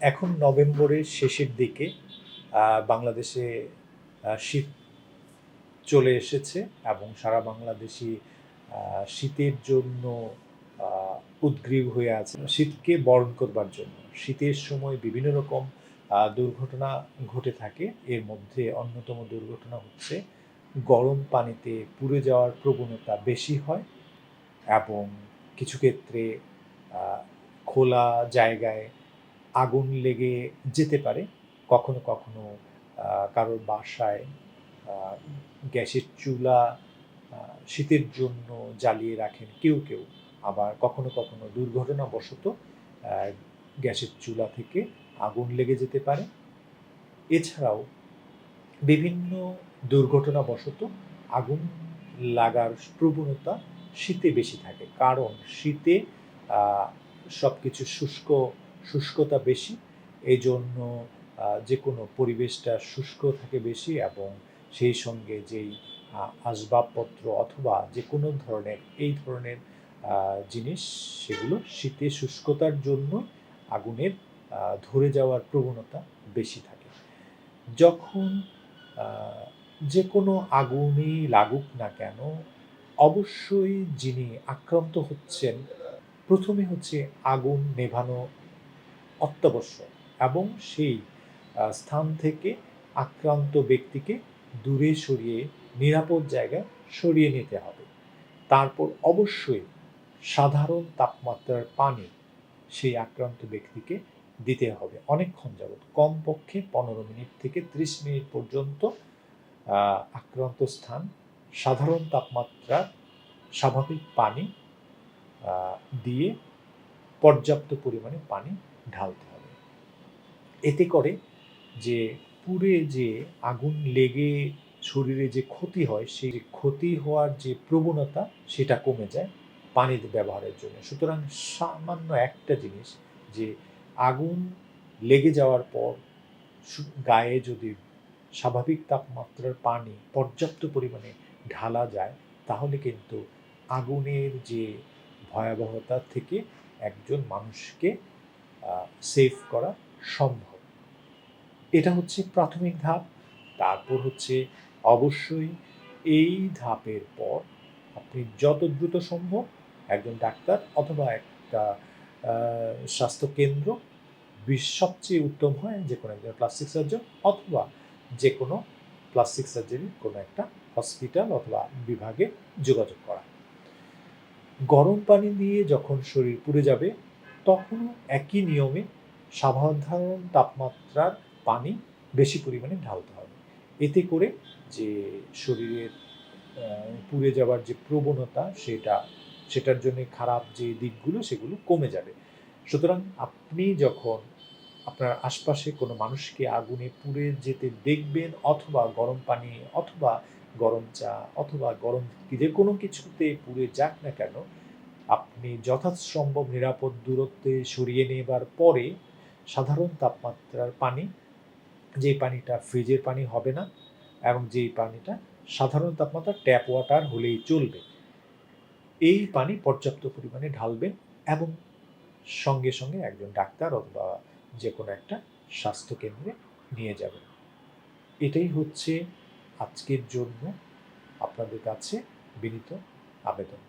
এখন নভেম্বরের শেষের দিকে বাংলাদেশে শীত চলে এসেছে এবং সারা বাংলাদেশি শীতের জন্য উদ্গ্রীব হয়ে আছে। শীতকে বরণ করবার জন্য, শীতের সময় বিভিন্ন রকম দুর্ঘটনা ঘটে থাকে। এর মধ্যে অন্যতম দুর্ঘটনা হচ্ছে গরম পানিতে পুড়ে যাওয়ার প্রবণতা বেশি হয় এবং কিছু ক্ষেত্রে খোলা জায়গায় আগুন লেগে যেতে পারে, কখনো কখনো কারোর বাসায় গ্যাসের চুলা শীতের জন্য জ্বালিয়ে রাখেন কেউ কেউ। আবার কখনো কখনো দুর্ঘটনাবশত গ্যাসের চুলা থেকে আগুন লেগে যেতে পারে। এছাড়াও বিভিন্ন দুর্ঘটনাবশত আগুন লাগার প্রবণতা শীতে বেশি থাকে। কারণ শীতে সব কিছু শুষ্ক শুষ্কতা বেশি এই জন্য যে কোনো পরিবেশটা শুষ্ক থাকে বেশি এবং সেই সঙ্গে যেই আসবাবপত্র অথবা যে কোনো ধরনের, এই ধরনের জিনিস, সেগুলো শীতে শুষ্কতার জন্য আগুনের ধরে যাওয়ার প্রবণতা বেশি থাকে। যখন যে কোনো আগুনই লাগুক না কেন, অবশ্যই যিনি আক্রান্ত হচ্ছেন, প্রথমে হচ্ছে আগুন নেভানো অত্যাবশ্যক এবং সেই স্থান থেকে আক্রান্ত ব্যক্তিকে দূরে সরিয়ে, নিরাপদ জায়গায় সরিয়ে নিতে হবে। তারপর অবশ্যই সাধারণ তাপমাত্রার পানি সেই আক্রান্ত ব্যক্তিকে দিতে হবে। অনেকক্ষণ যাবৎ, কমপক্ষে পনেরো মিনিট থেকে ত্রিশ মিনিট পর্যন্ত আক্রান্ত স্থান, সাধারণ তাপমাত্রার স্বাভাবিক পানি দিয়ে পর্যাপ্ত পরিমাণে পানি ঢালতে হবে। এতে করে যে পুড়ে যে আগুন লেগে শরীরে যে ক্ষতি হয়, সেই ক্ষতি হওয়ার যে প্রবণতা, সেটা কমে যায় পানির ব্যবহারের জন্য। সুতরাং সামান্য একটা জিনিস যে আগুন লেগে যাওয়ার পর গায়ে যদি স্বাভাবিক তাপমাত্রার পানি পর্যাপ্ত পরিমাণে ঢালা যায়, তাহলে কিন্তু আগুনের যে ভয়াবহতা থেকে একজন মানুষকে সেভ করা সম্ভব। এটা হচ্ছে প্রাথমিক ধাপ। তারপর হচ্ছে অবশ্যই এই ধাপের পর আপনি যত দ্রুত সম্ভব একজন ডাক্তার অথবা একটা স্বাস্থ্যকেন্দ্র সবচেয়ে উত্তম হয় যে কোনো একজন প্লাস্টিক সার্জন অথবা যে কোনো প্লাস্টিক সার্জারির কোনো একটা হসপিটাল অথবা বিভাগে যোগাযোগ করা। গরম পানি দিয়ে যখন শরীর পুড়ে যাবে তখনও একই নিয়মে সাধারণ তাপমাত্রার পানি বেশি পরিমাণে ঢালতে হবে। এতে করে যে শরীরের পুড়ে যাওয়ার যে প্রবণতা সেটা, সেটার জন্য খারাপ যে দিকগুলো সেগুলো কমে যাবে। সুতরাং আপনি যখন আপনার আশপাশে কোনো মানুষকে আগুনে পুড়ে যেতে দেখবেন অথবা গরম পানি অথবা গরম চা অথবা গরম যে কোনো কিছুতে পুড়ে যাক না কেন আপনি যথাসম্ভব নিরাপদ দূরত্বে সরিয়ে নেবার পরে সাধারণ তাপমাত্রার পানি যে পানিটা ফ্রিজের পানি হবে না এবং যেই পানিটা সাধারণ তাপমাত্রা ট্যাপ ওয়াটার হলেই চলবে, এই পানি পর্যাপ্ত পরিমাণে ঢালবেন এবং সঙ্গে সঙ্গে একজন ডাক্তার অথবা যে কোনো একটা স্বাস্থ্যকেন্দ্রে নিয়ে যাবেন এটাই হচ্ছে আজকের জন্য আপনাদের কাছে বিনীত আবেদন।